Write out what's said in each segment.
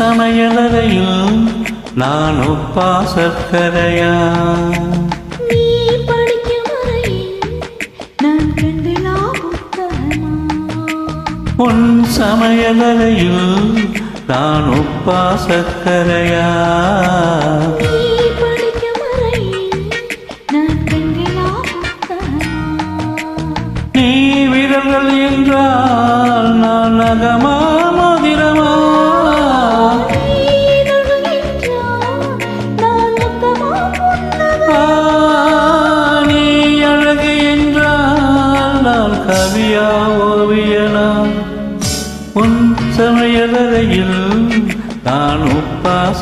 சமையலறையில் நான் உப்பா சர்க்கரையா உன் சமையலறையில் நான் உப்பா சர்க்கரையா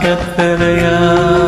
உப்பா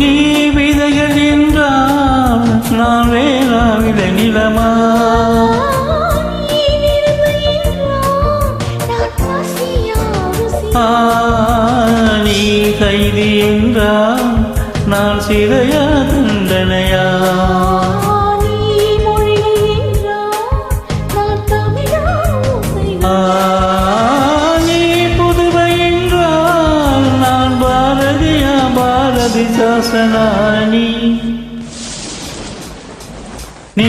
நீ விதைகள் என்றால் நான் வேளா விதை நிலமா நீ கைதி என்றால் நான் சிறையா தண்டனையா சாசனானி நீ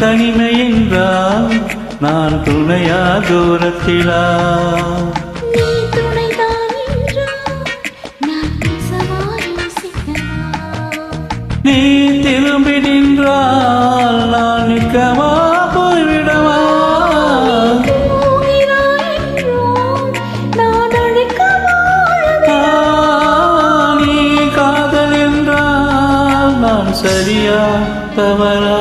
தனிமை என்றால் நான் துணையா தூரத்திலா. நீ திரும்பி நின்றால் நான் நிற்கவா காதல் என்றால் நான் சரியா தவறா